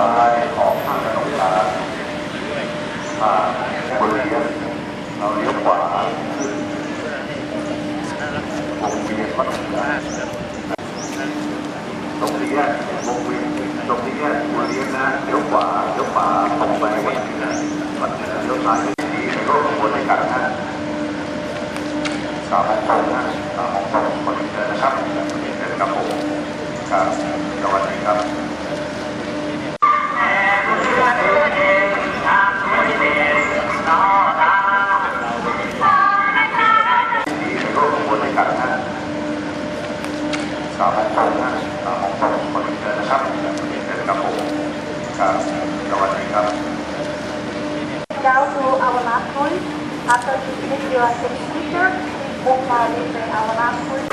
บายของทางถนนสาผ่านบริเวณเราเลี้ยวขวาขึ้วงเวียนปัจจุบัตรงนี้วงเวียนตรงนี้บนเลี้ยวนะเลี้ยวขวาเลี้ยวขวาตรงไปวันเหนือวันเหนืเลี้ยวซ้ายดีในรถของคนในกันนะสามองตรงนะสามองตรงคนเหนนะครับเห็นกับผมครับสวัสดีครับ สาวของตรงนะสาวของตรงคนเดินนะครับเดินกับผมครับสวัสดีครับ Now to our last point. After you finish your signature, hopefully our last point.